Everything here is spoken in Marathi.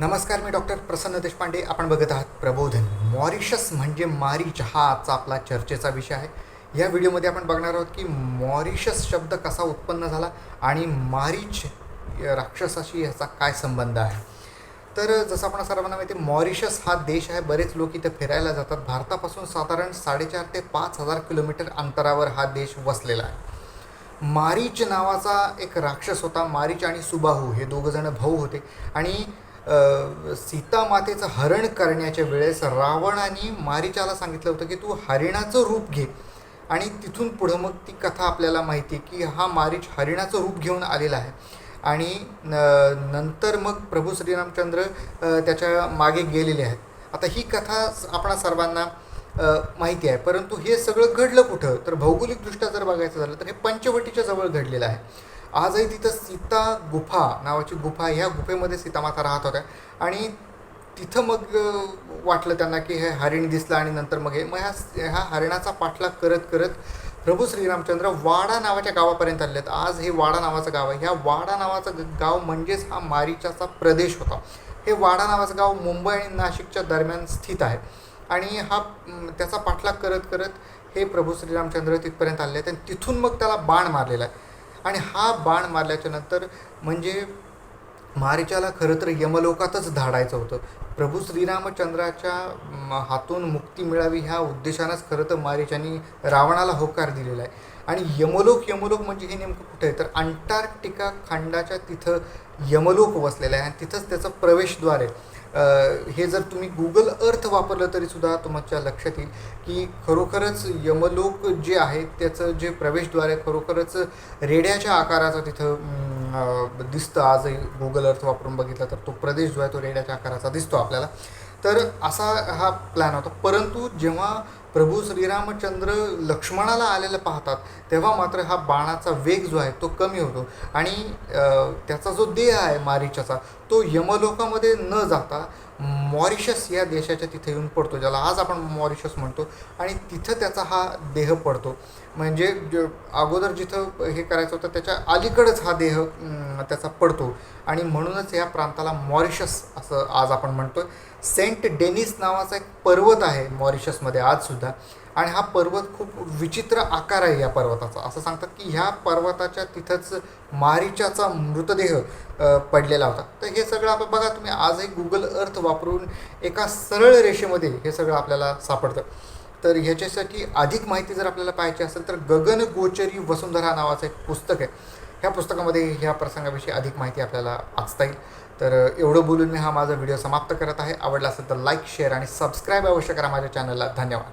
नमस्कार मी डॉक्टर प्रसन्न देशपांडे. आपण बघत आहात प्रबोधन. मॉरिशस म्हणजे मारीच हा आजचा आपला चर्चेचा विषय आहे. या व्हिडिओमध्ये आपण बघणार आहोत की मॉरिशस शब्द कसा उत्पन्न झाला आणि मारीच राक्षसाशी ह्याचा काय संबंध आहे. तर जसं आपण सर्वांना माहिती आहे, मॉरिशस हा देश आहे. बरेच लोक इथं फिरायला जातात. भारतापासून साधारण साडेचार ते पाच हजार किलोमीटर अंतरावर हा देश वसलेला आहे. मारीच नावाचा एक राक्षस होता. मारीच आणि सुबाहू हे दोघंजण भाऊ होते. आणि सीता मातेचं हरण करण्याच्या वेळेस रावणाने मारिचाला सांगितलं होतं की तू हरिणाचं रूप घे. आणि तिथून पुढं मग ती कथा आपल्याला माहिती आहे की हा मारीच हरिणाचं रूप घेऊन आलेला आहे. आणि न- नंतर मग प्रभू श्रीरामचंद्र त्याच्यामागे गेलेले आहेत. आता ही कथा आपणा सर्वांना माहिती आहे. परंतु हे सगळं घडलं कुठं? तर भौगोलिकदृष्ट्या जर बघायचं झालं तर हे पंचवटीच्या जवळ घडलेलं आहे. आजही तिथं सीता गुफा नावाची गुफा ह्या गुफेमध्ये सीतामाता राहत होत्या. आणि तिथं मग वाटलं त्यांना की हे हरिण दिसलं आणि नंतर मग हे मग ह्या ह्या हरिणाचा पाठलाग करत करत प्रभू श्रीरामचंद्र वाडा नावाच्या गावापर्यंत आलेत. आज हे वाडा नावाचं गाव आहे. ह्या वाडा नावाचं गाव म्हणजेच हा मारीचाचा प्रदेश होता. हे वाडा नावाचं गाव मुंबई आणि नाशिकच्या दरम्यान स्थित आहे. आणि हा त्याचा पाठलाग करत करत हे प्रभू श्रीरामचंद्र तिथपर्यंत आले आहेत आणि तिथून मग त्याला बाण मारलेला आहे. आणि हा बाण मारल्याच्या नंतर म्हणजे मारिचाला खरं तर यमलोकातच धाडायचं होतं. प्रभू श्रीरामचंद्राच्या हातून मुक्ती मिळावी ह्या उद्देशानंच खरं तर मारीचानी रावणाला होकार दिलेला आहे. आणि यमलोक यमलोक म्हणजे हे नेमकं कुठं आहे? तर अंटार्क्टिका खंडाच्या तिथं यमलोक वसलेलं आहे आणि तिथंच त्याचं प्रवेशद्वार आहे. हे जर तुम्ही गुगल अर्थ वापरलं तरीसुद्धा तुमच्या लक्षात येईल की खरोखरच यमलोक जे आहे त्याचं जे प्रवेशद्वार आहे खरोखरच रेड्याच्या आकाराचं तिथं दिसतं. आजही गुगल अर्थ वापरून बघितलं तर तो प्रदेश जो आहे तो रेड्याच्या आकाराचा दिसतो आपल्याला. तर असा हा प्लॅन होता. परंतु जेव्हा प्रभू श्रीरामचंद्र लक्ष्मणाला आलेलं पाहतात तेव्हा मात्र हा बाणाचा वेग जो आहे तो कमी होतो. आणि त्याचा जो देह आहे मारीचाचा तो यमलोकामध्ये न जाता मॉरिशस या देशाच्या तिथे येऊन पडतो ज्याला आज आपण मॉरिशस म्हणतो. आणि तिथं त्याचा हा देह पडतो. म्हणजे ज- अगोदर जिथं हे करायचं होतं त्याच्या अलीकडंच हा देह त्याचा पडतो. आणि म्हणूनच या प्रांताला मॉरिशस असं आज आपण म्हणतो सेंट डेनिस नावाचा एक पर्वत आहे मॉरिशसमध्ये आजसुद्धा आणि हा पर्वत खूप विचित्र आकार आहे या पर्वताचा. असं सांगतात की ह्या पर्वताच्या तिथंच मारीच्याचा मृतदेह पडलेला होता. तर हे सगळं आपण बघा तुम्ही आजही गुगल अर्थ वापरून एका सरळ रेषेमध्ये हे सगळं आपल्याला सापडतं. तर ह्याच्यासाठी अधिक माहिती जर आपल्याला पाहायची असेल तर गगनगोचरी वसुंधरा नावाचं एक पुस्तक आहे. ह्या पुस्तकामध्ये ह्या प्रसंगाविषयी अधिक माहिती आपल्याला वाचता येईल. तर एवढं बोलून मी हा माझा व्हिडिओ समाप्त करत आहे. आवडला असेल तर लाईक शेअर आणि सबस्क्राईब अवश्य करा माझ्या चॅनलला धन्यवाद.